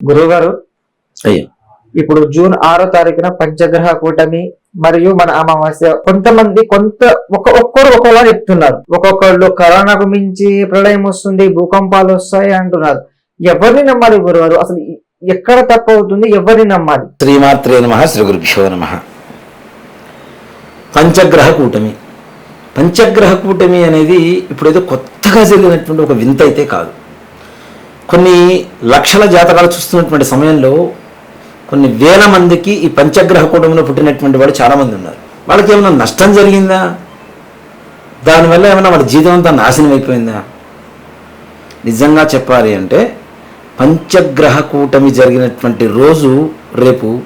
గురువుగారు అయ్యా. ఇప్పుడు జూన్ ఆరో తారీఖున పంచగ్రహ కూటమి మరియు మన అమావాస్య కొంతమంది కొంత ఒక ఒక్కరు ఒకలా చెప్తున్నారు. ఒక్కొక్కళ్ళు కరోనాకు మించి ప్రళయం వస్తుంది భూకంపాలు వస్తాయి అంటున్నారు. ఎవరిని నమ్మాలి గురువారు అసలు ఎక్కడ తప్పు అవుతుంది? ఎవరిని నమ్మాలి? శ్రీమాత్రే నమ శ్రీ గురుభ్యో నమ. పంచగ్రహ కూటమి. పంచగ్రహ కూటమి అనేది ఇప్పుడు ఏదో కొత్తగా జరిగినటువంటి ఒక వింత అయితే కాదు. కొన్ని లక్షల జాతకాలు చూస్తున్నటువంటి సమయంలో కొన్ని వేల మందికి ఈ పంచగ్రహ కూటమిలో పుట్టినటువంటి వాళ్ళు చాలామంది ఉన్నారు. వాళ్ళకి ఏమైనా నష్టం జరిగిందా? దానివల్ల ఏమైనా వాళ్ళ జీవితం అంతా నాశనం అయిపోయిందా? నిజంగా చెప్పాలి అంటే పంచగ్రహ కూటమి జరిగినటువంటి రోజు రేపు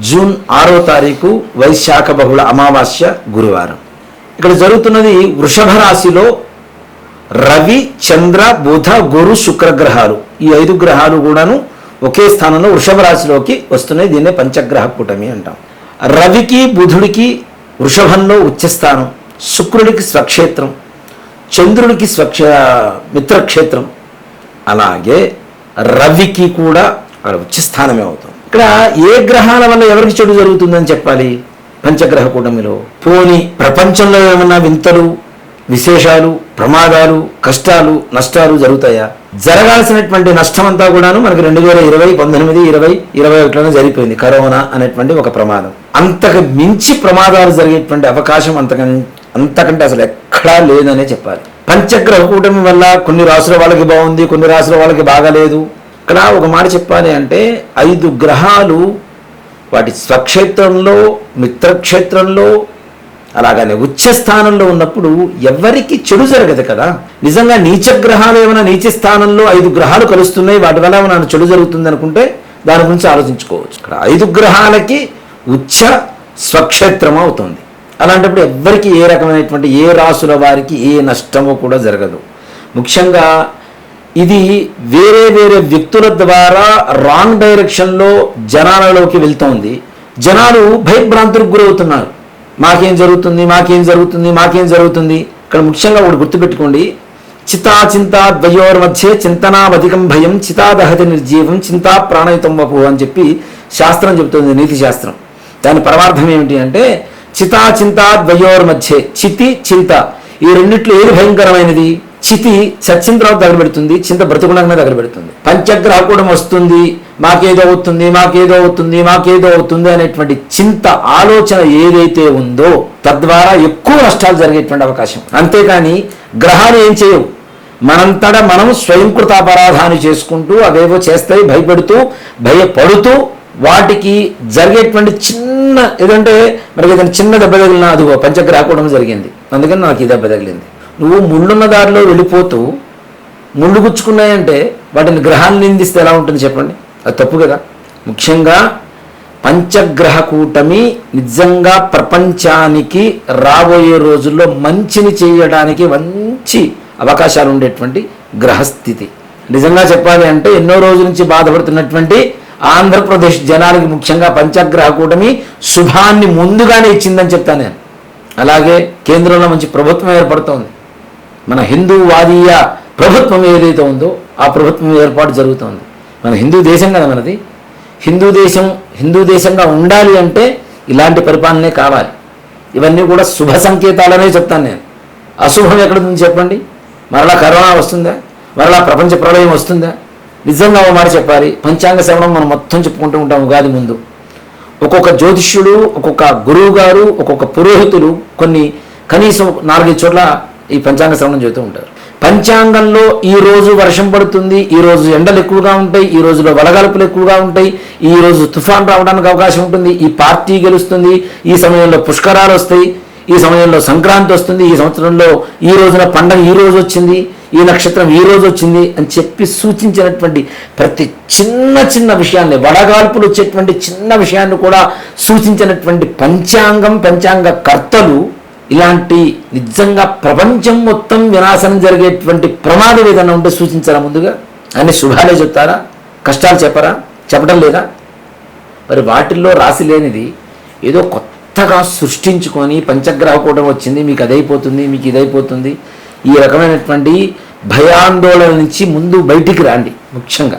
జూన్ ఆరో తారీఖు వైశాఖ బహుళ అమావాస్య గురువారం. ఇక్కడ జరుగుతున్నది వృషభ రాశిలో రవి చంద్ర బుధ గురు శుక్ర గ్రహాలు. ఈ ఐదు గ్రహాలు కూడాను ఒకే స్థానంలో వృషభ రాశిలోకి వస్తున్నాయి. దీన్నే పంచగ్రహ కూటమి అంటాం. రవికి బుధుడికి వృషభంలో ఉచ్చస్థానం శుక్రుడికి స్వక్షేత్రం చంద్రుడికి స్వక్ష మిత్రక్షేత్రం. అలాగే రవికి కూడా అక్కడ ఉచ్చస్థానమే అవుతుంది ఇక్కడ ఏ గ్రహాల వల్ల ఎవరికి చెడు జరుగుతుందని చెప్పాలి? పంచగ్రహ కూటమిలో. పోని ప్రపంచంలో ఏమన్నా వింతలు విశేషాలు ప్రమాదాలు కష్టాలు నష్టాలు జరుగుతాయా? జరగాల్సినటువంటి నష్టం అంతా కూడాను మనకి రెండు వేల ఇరవై పంతొమ్మిది ఇరవై ఇరవై ఒకటిలోనే జరిగిపోయింది కరోనా అనేటువంటి ఒక ప్రమాదం. అంతకు మించి ప్రమాదాలు జరిగేటువంటి అవకాశం అంతకం అంతకంటే అసలు ఎక్కడా లేదనే చెప్పాలి. పంచగ్రహ కూటమి వల్ల కొన్ని రాసుల వాళ్ళకి బాగుంది కొన్ని రాసుల వాళ్ళకి బాగాలేదు. ఇక్కడ ఒక మాట చెప్పాలి అంటే ఐదు గ్రహాలు వాటి స్వక్షేత్రంలో మిత్రక్షేత్రంలో అలాగనే ఉచ్చ స్థానంలో ఉన్నప్పుడు ఎవరికి చెడు జరగదు కదా. నిజంగా నీచ గ్రహాలు ఏమైనా నీచ స్థానంలో ఐదు గ్రహాలు కలుస్తున్నాయి వాటి వల్ల ఏమైనా చెడు జరుగుతుంది అనుకుంటే దాని గురించి ఆలోచించుకోవచ్చు. ఇక్కడ ఐదు గ్రహాలకి ఉచ్చ స్వక్షేత్రం అవుతుంది. అలాంటప్పుడు ఎవ్వరికి ఏ రకమైనటువంటి ఏ రాసుల వారికి ఏ నష్టమో కూడా జరగదు. ముఖ్యంగా ఇది వేరే వేరే వ్యక్తుల ద్వారా రాంగ్ డైరెక్షన్లో జనాలలోకి వెళ్తోంది. జనాలు భయభ్రాంతులకు గురవుతున్నారు. మాకేం జరుగుతుంది మాకేం జరుగుతుంది మాకేం జరుగుతుంది? ఇక్కడ ముఖ్యంగా ఒకటి గుర్తుపెట్టుకోండి. చితా చింతా ద్వయోర్ మధ్య చింతనావధికం భయం చితాదహతి నిర్జీవం చింతా ప్రాణయుతం వపు అని చెప్పి శాస్త్రం చెబుతుంది నీతి శాస్త్రం. దాని పరమార్థం ఏమిటి అంటే చితా చింతా ద్వయోర్ మధ్య చితి చింత. ఈ రెండిట్లో ఏది భయంకరమైనది? చితి చచ్చిన తర్వాత తగలబెడుతుంది చింత బ్రతుకులంగా తగలబెడుతుంది పంచగ్రహ కూడా వస్తుంది. మాకేదో అవుతుంది మాకేదో అవుతుంది మాకేదో అవుతుంది అనేటువంటి చింత ఆలోచన ఏదైతే ఉందో తద్వారా ఎక్కువ నష్టాలు జరిగేటువంటి అవకాశం. అంతేకాని గ్రహాలు ఏం చేయవు. మనంతటా మనం స్వయంకృతాపరాధాన్ని చేసుకుంటూ అవేవో చేస్తాయి భయపెడుతూ భయపడుతూ వాటికి జరిగేటువంటి చిన్న ఏదంటే మనకి ఏదైనా చిన్న దెబ్బ తగిలినా అదిగో పంచగ్రహ కూడా జరిగింది. అందుకని నాకు ఈ దెబ్బ తగిలింది. నువ్వు ముళ్ళున్న దారిలో వెళ్ళిపోతూ ముళ్ళు గుచ్చుకున్నాయంటే వాటిని గ్రహాన్ని నిందిస్తే ఎలా ఉంటుంది చెప్పండి. అది తప్పు కదా. ముఖ్యంగా పంచగ్రహ కూటమి నిజంగా ప్రపంచానికి రాబోయే రోజుల్లో మంచిని చేయడానికి మంచి అవకాశాలు ఉండేటువంటి గ్రహస్థితి. నిజంగా చెప్పాలి అంటే ఎన్నో రోజుల నుంచి బాధపడుతున్నటువంటి ఆంధ్రప్రదేశ్ జనానికి ముఖ్యంగా పంచగ్రహ కూటమి శుభాన్ని ముందుగానే ఇచ్చిందని చెప్తాను నేను. అలాగే కేంద్రంలో మంచి ప్రభుత్వం ఏర్పడుతోంది. మన హిందూ వాదీయ ప్రభుత్వం ఏదైతే ఉందో ఆ ప్రభుత్వం ఏర్పాటు జరుగుతోంది. మన హిందూ దేశం కదా మనది. హిందూ దేశం హిందూ దేశంగా ఉండాలి అంటే ఇలాంటి పరిపాలనే కావాలి. ఇవన్నీ కూడా శుభ సంకేతాలనే చెప్తాను నేను. అశుభం ఎక్కడ ఉంది చెప్పండి? మరలా కరోనా వస్తుందా? మరలా ప్రపంచ ప్రళయం వస్తుందా? నిజంగా ఒక మాట చెప్పాలి. పంచాంగ శ్రవణం మనం మొత్తం చెప్పుకుంటూ ఉంటాం ఉగాది ముందు. ఒక్కొక్క జ్యోతిష్యుడు ఒక్కొక్క గురువు గారు ఒక్కొక్క పురోహితులు కొన్ని కనీసం నాలుగైదు చోట్ల ఈ పంచాంగ శ్రవణం చెబుతూ ఉంటారు. పంచాంగంలో ఈ రోజు వర్షం పడుతుంది ఈ రోజు ఎండలు ఎక్కువగా ఉంటాయి ఈ రోజులో వడగాల్పులు ఎక్కువగా ఉంటాయి ఈ రోజు తుఫాన్ రావడానికి అవకాశం ఉంటుంది ఈ పార్టీ గెలుస్తుంది ఈ సమయంలో పుష్కరాలు వస్తాయి ఈ సమయంలో సంక్రాంతి వస్తుంది ఈ సంవత్సరంలో ఈ రోజున పండగ ఈ రోజు వచ్చింది ఈ నక్షత్రం ఈ రోజు వచ్చింది అని చెప్పి సూచించినటువంటి ప్రతి చిన్న చిన్న విషయాన్ని వడగాల్పులు వచ్చేటువంటి చిన్న విషయాన్ని కూడా సూచించినటువంటి పంచాంగం పంచాంగ కర్తలు ఇలాంటి నిజంగా ప్రపంచం మొత్తం వినాశనం జరిగేటువంటి ప్రమాదం ఏదైనా ఉంటే సూచించారా ముందుగా? అన్ని శుభాలే చెప్తారా? కష్టాలు చెప్పరా? చెప్పడం లేదా? మరి వాటిల్లో రాసి లేనిది ఏదో కొత్తగా సృష్టించుకొని పంచగ్రహ కూటమి వచ్చింది మీకు అదైపోతుంది మీకు ఇదైపోతుంది. ఈ రకమైనటువంటి భయాందోళన నుంచి ముందు బయటికి రండి ముఖ్యంగా.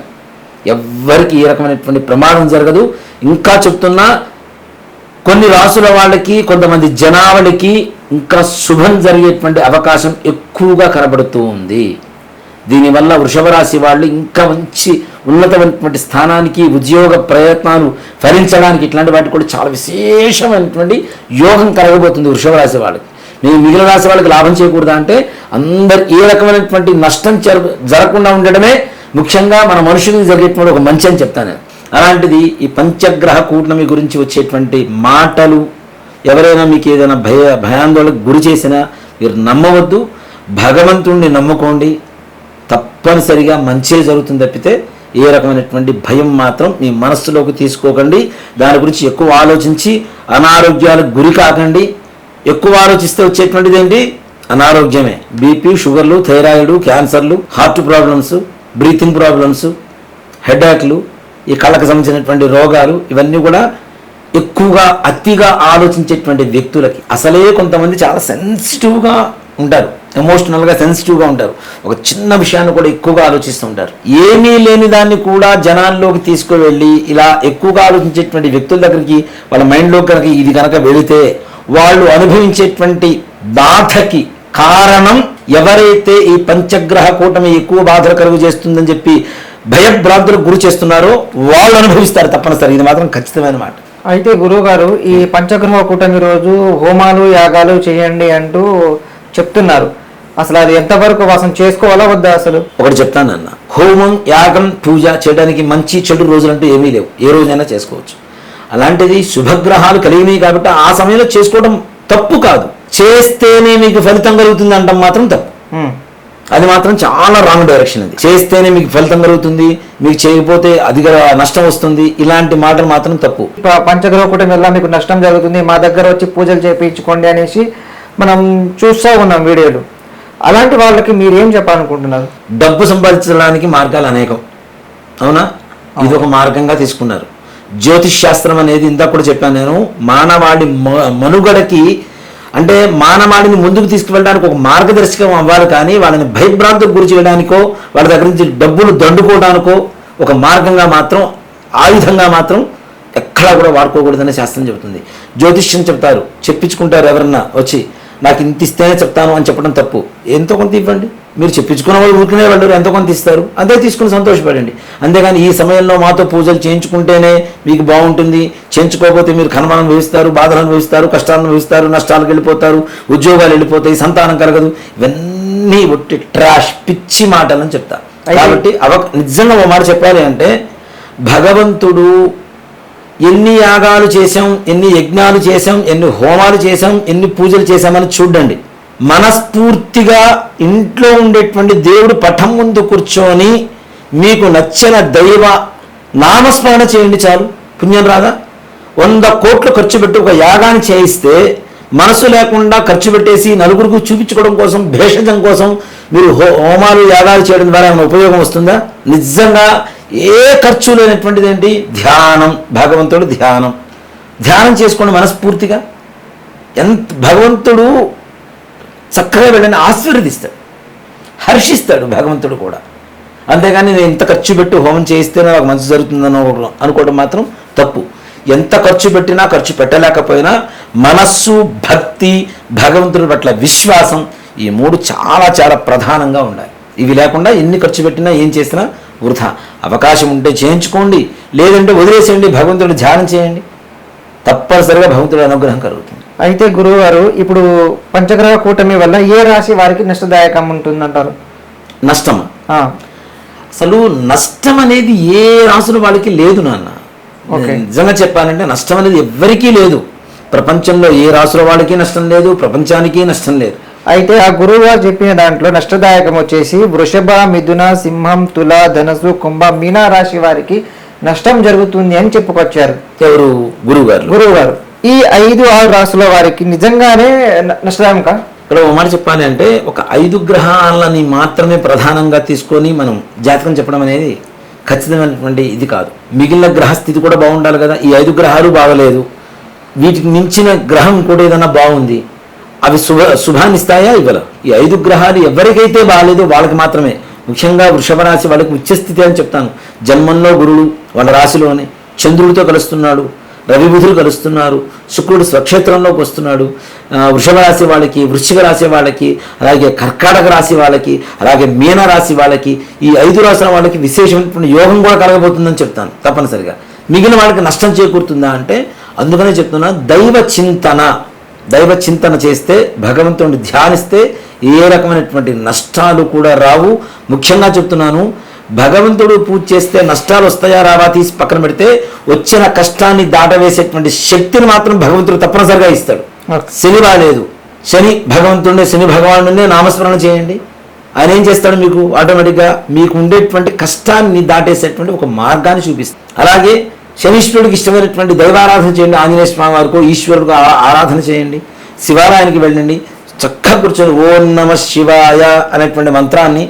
ఎవ్వరికి ఏ రకమైనటువంటి ప్రమాదం జరగదు. ఇంకా చెప్తున్నా కొన్ని రాసుల వాళ్ళకి కొంతమంది జనావళికి ఇంకా శుభం జరిగేటువంటి అవకాశం ఎక్కువగా కనబడుతూ ఉంది. దీనివల్ల వృషభరాశి వాళ్ళు ఇంకా మంచి ఉన్నతమైనటువంటి స్థానానికి ఉద్యోగ ప్రయత్నాలు ఫలించడానికి ఇట్లాంటి వాటికి కూడా చాలా విశేషమైనటువంటి యోగం కలగబోతుంది వృషభరాశి వాళ్ళకి. మేము మిగిలిన రాశి వాళ్ళకి లాభం చేయకూడదా అంటే అందరు ఏ రకమైనటువంటి నష్టం జరగ జరగకుండా ఉండడమే ముఖ్యంగా మన మనుషులకు జరిగేటువంటి ఒక మంచి అని చెప్తాను. అలాంటిది ఈ పంచగ్రహ కూటమి గురించి వచ్చేటువంటి మాటలు ఎవరైనా మీకు ఏదైనా భయ భయాందోళనకు గురి చేసినా మీరు నమ్మవద్దు. భగవంతుణ్ణి నమ్ముకోండి. తప్పనిసరిగా మంచే జరుగుతుంది తప్పితే ఏ రకమైనటువంటి భయం మాత్రం మీ మనస్సులోకి తీసుకోకండి. దాని గురించి ఎక్కువ ఆలోచించి అనారోగ్యాలకు గురి కాకండి. ఎక్కువ ఆలోచిస్తే వచ్చేటువంటిది ఏంటి? అనారోగ్యమే. బీపీ షుగర్లు థైరాయిడ్ క్యాన్సర్లు హార్ట్ ప్రాబ్లమ్స్ బ్రీతింగ్ ప్రాబ్లమ్స్ హెడేక్లు ఈ కళ్ళకు సంబంధించినటువంటి రోగాలు ఇవన్నీ కూడా ఎక్కువగా అతిగా ఆలోచించేటువంటి వ్యక్తులకి. అసలే కొంతమంది చాలా సెన్సిటివ్గా ఉంటారు. ఎమోషనల్గా సెన్సిటివ్గా ఉంటారు. ఒక చిన్న విషయాన్ని కూడా ఎక్కువగా ఆలోచిస్తూ ఉంటారు. ఏమీ లేని దాన్ని కూడా జనాల్లోకి తీసుకువెళ్ళి ఇలా ఎక్కువగా ఆలోచించేటువంటి వ్యక్తుల దగ్గరికి వాళ్ళ మైండ్లో కనుక ఇది కనుక వెళితే వాళ్ళు అనుభవించేటువంటి బాధకి కారణం ఎవరైతే ఈ పంచగ్రహ కూటమి ఎక్కువ బాధలు కలుగు చేస్తుందని చెప్పి భయభ్రాంతులకు గురి చేస్తున్నారో వాళ్ళు అనుభవిస్తారు తప్పనిసరి. ఇది మాత్రం ఖచ్చితమైన మాట. అయితే గురువు గారు ఈ పంచగ్రహ కూటమి రోజు హోమాలు యాగాలు చేయండి అంటూ చెప్తున్నారు. అసలు అది ఎంతవరకు వాసం చేసుకోవాలా వద్దా అసలు? ఒకటి చెప్తాను అన్న హోమం యాగం పూజ చేయడానికి మంచి చెడు రోజులంటూ ఏమీ లేవు. ఏ రోజైనా చేసుకోవచ్చు. అలాంటిది శుభగ్రహాలు కలిగినాయి కాబట్టి ఆ సమయంలో చేసుకోవడం తప్పు కాదు. చేస్తేనే మీకు ఫలితం కలుగుతుంది అంటాం మాత్రం తప్పు. అది మాత్రం చాలా రాంగ్ డైరెక్షన్ అది. చేస్తేనే మీకు ఫలితం కలుగుతుంది మీకు చేయకపోతే అధిక నష్టం వస్తుంది. ఇలాంటి మాటలు మాత్రం తప్పు. పంచగ్రహ కూటమి వల్ల మీకు నష్టం జరుగుతుంది మా దగ్గర వచ్చి పూజలు చేయించుకోండి అనేసి మనం చూస్తూ ఉన్నాం వీడియోలు. అలాంటి వాళ్ళకి మీరు ఏం చెప్పాలనుకుంటున్నారు? డబ్బు సంపాదించడానికి మార్గాలు అనేకం. అవునా? ఇది ఒక మార్గంగా తీసుకున్నారు. జ్యోతిష్ శాస్త్రం అనేది ఇందాక కూడా చెప్పాను నేను మానవాడి మనుగడకి అంటే మానవాడిని ముందుకు తీసుకువెళ్ళడానికి ఒక మార్గదర్శకం అవ్వాలి కానీ వాళ్ళని భయభ్రాంతికి గురి చేయడానికో వాళ్ళ దగ్గర నుంచి డబ్బులు దండుకోవడానికో ఒక మార్గంగా మాత్రం ఆయుధంగా మాత్రం ఎక్కడా కూడా వాడుకోకూడదని శాస్త్రం చెబుతుంది. జ్యోతిష్యం చెప్తారు చెప్పించుకుంటారు ఎవరన్నా వచ్చి నాకు ఇంత ఇస్తేనే చెప్తాను అని చెప్పడం తప్పు. ఎంతో కొంత ఇవ్వండి? మీరు చెప్పించుకున్న వాళ్ళు ఊరుకునే వాళ్ళు ఎంతో కొంత ఇస్తారు? అంతే తీసుకుని సంతోషపడండి. అంతేగాని ఈ సమయంలో మాతో పూజలు చేయించుకుంటేనే మీకు బాగుంటుంది. చేయించుకోకపోతే మీరు కనుమనం వేస్తారు బాధలు అనుభవిస్తారు కష్టాలను అనుభవిస్తారు నష్టాలకు వెళ్ళిపోతారు ఉద్యోగాలు వెళ్ళిపోతాయి సంతానం కలగదు. ఇవన్నీ ఒట్టి ట్రాష్ పిచ్చి మాటలని చెప్తా. కాబట్టి అవ నిజంగా ఒక మాట చెప్పాలి అంటే భగవంతుడు ఎన్ని యాగాలు చేశాం ఎన్ని యజ్ఞాలు చేశాం ఎన్ని హోమాలు చేశాం ఎన్ని పూజలు చేశామని చూడండి. మనస్ఫూర్తిగా ఇంట్లో ఉండేటువంటి దేవుడు పటం ముందు కూర్చొని మీకు నచ్చిన దైవ నామస్మరణ చేయండి చాలు. పుణ్యం రాదా? వంద కోట్లు ఖర్చు పెట్టి ఒక యాగాన్ని చేయిస్తే మనసు లేకుండా ఖర్చు పెట్టేసి నలుగురికి చూపించుకోవడం కోసం భేషజం కోసం మీరు హో హోమాలు యాగాలు చేయడం ద్వారా ఏమైనా ఉపయోగం వస్తుందా? నిజంగా ఏ ఖర్చు లేనటువంటిది ఏంటి ధ్యానం. భగవంతుడు ధ్యానం. ధ్యానం చేసుకోండి మనస్ఫూర్తిగా ఎంత భగవంతుడు చక్కగా వెళ్ళని ఆశీర్వదిస్తాడు. హర్షిస్తాడు భగవంతుడు కూడా. అంతేగాని నేను ఇంత ఖర్చు పెట్టి హోమం చేయిస్తేనే నాకు మంచి జరుగుతుందని అనుకోవడం- అనుకోవడం మాత్రం తప్పు. ఎంత ఖర్చు పెట్టినా ఖర్చు పెట్టలేకపోయినా మనస్సు భక్తి భగవంతుడి పట్ల విశ్వాసం ఈ మూడు చాలా చాలా ప్రధానంగా ఉండాలి. ఇవి లేకుండా ఎన్ని ఖర్చు పెట్టినా ఏం చేసినా వృధా. అవకాశం ఉంటే చేయించుకోండి లేదంటే వదిలేసేయండి భగవంతుడు ధ్యానం చేయండి. తప్పనిసరిగా భగవంతుడి అనుగ్రహం కలుగుతుంది. అయితే గురువు గారు ఇప్పుడు పంచగ్రహ కూటమి వల్ల ఏ రాశి వారికి నష్టదాయకం ఉంటుందంటారు? నష్టం. ఆ, అసలు నష్టం అనేది ఏ రాసుల వాళ్ళకి లేదు నాన్న. ఓకే. నిజంగా చెప్పాలంటే నష్టం అనేది ఎవ్వరికీ లేదు. ప్రపంచంలో ఏ రాసుల వాళ్ళకి నష్టం లేదు ప్రపంచానికి నష్టం లేదు. అయితే ఆ గురువు గారు చెప్పిన దాంట్లో నష్టదాయకం వచ్చేసి వృషభ మిథున సింహం తుల ధనసు కుంభ మీనా రాశి వారికి నష్టం జరుగుతుంది అని చెప్పుకొచ్చారు. ఎవరు? గురువు గారు గురువు గారు ఈ ఐదు ఆరు రాసుల వారికి నిజంగానే న- నష్టదాయకం కా? ఇక్కడ ఒక మాట చెప్పాలి అంటే ఒక ఐదు గ్రహాలని మాత్రమే ప్రధానంగా తీసుకొని మనం జాతకం చెప్పడం అనేది ఖచ్చితమైనటువంటి ఇది కాదు. మిగిలిన గ్రహస్థితి కూడా బాగుండాలి కదా. ఈ ఐదు గ్రహాలు బాగలేదు. వీటికి మించిన గ్రహం కూడా ఏదైనా బాగుంది. అవి శుభ శుభాన్ని ఇస్తాయా ఈ ఐదు గ్రహాలు ఎవరికైతే బాగాలేదో వాళ్ళకి మాత్రమే. ముఖ్యంగా వృషభ రాశి వాళ్ళకి ఉచ్చస్థితి అని చెప్తాను. జన్మంలో గురుడు వాళ్ళ రాశిలోనే. చంద్రుడితో కలుస్తున్నాడు. రవి బుధులు కలుస్తున్నారు. శుక్రుడు స్వక్షేత్రంలోకి వస్తున్నాడు. వృషభ రాశి వాళ్ళకి వృశ్చిక రాశి వాళ్ళకి అలాగే కర్కాటక రాశి వాళ్ళకి అలాగే మీన రాశి వాళ్ళకి ఈ ఐదు రాశుల వాళ్ళకి విశేషమైనటువంటి యోగం కూడా కలగబోతుందని చెప్తాను తప్పనిసరిగా. మిగిలిన వాళ్ళకి నష్టం చేకూరుతుందా అంటే అందుకనే చెప్తున్నా దైవ చింతన. దైవ చింతన చేస్తే భగవంతుడిని ధ్యానిస్తే ఏ రకమైనటువంటి నష్టాలు కూడా రావు. ముఖ్యంగా చెప్తున్నాను భగవంతుడు పూజ చేస్తే నష్టాలు వస్తాయా రావా తీసి పక్కన పెడితే వచ్చిన కష్టాన్ని దాటవేసేటువంటి శక్తిని మాత్రం భగవంతుడు తప్పనిసరిగా ఇస్తాడు. శని రాలేదు. శని భగవంతుడిని శని భగవానుడినే నామస్మరణ చేయండి. ఆయన ఏం చేస్తాడు మీకు? ఆటోమేటిక్గా మీకు ఉండేటువంటి కష్టాన్ని దాటేసేటువంటి ఒక మార్గాన్ని చూపిస్తాడు. అలాగే శనీశ్వరుడికి ఇష్టమైనటువంటి దైవారాధన చేయండి. ఆంజనేయ స్వామి వారికో ఈశ్వరుడికి ఆ- ఆరాధన చేయండి. శివాలయానికి వెళ్ళండి. చక్కగా కూర్చొని ఓం నమ శివాయ అనేటువంటి మంత్రాన్ని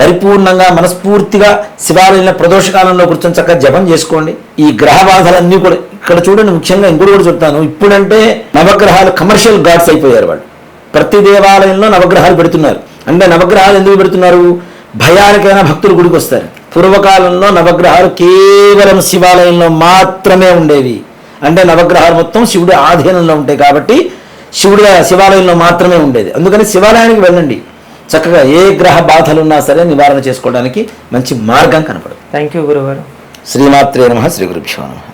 పరిపూర్ణంగా మనస్ఫూర్తిగా శివాలయంలో ప్రదోషకాలంలో కూర్చొని చక్కగా జపం చేసుకోండి. ఈ గ్రహ బాధలన్నీ కూడా ఇక్కడ చూడండి ముఖ్యంగా ఇంకోటి కూడా చెప్తాను. ఇప్పుడంటే నవగ్రహాలు కమర్షియల్ గాడ్స్ అయిపోయారు వాళ్ళు. ప్రతి దేవాలయంలో నవగ్రహాలు పెడుతున్నారు. అంటే నవగ్రహాలు ఎందుకు పెడుతున్నారు? భయానికైనా భక్తులు గుడికి వస్తారు పూర్వకాలంలో నవగ్రహాలు కేవలం శివాలయంలో మాత్రమే ఉండేవి. అంటే నవగ్రహాలు మొత్తం శివుడి ఆధీనంలో ఉంటాయి కాబట్టి శివుడి శివాలయంలో మాత్రమే ఉండేది. అందుకని శివాలయానికి వెళ్ళండి. చక్కగా ఏ గ్రహ బాధలు ఉన్నా సరే నివారణ చేసుకోవడానికి మంచి మార్గం కనపడదు. థ్యాంక్ యూ గురుగారు శ్రీమాత్రే నమ శ్రీ గురుభ్యో నమ.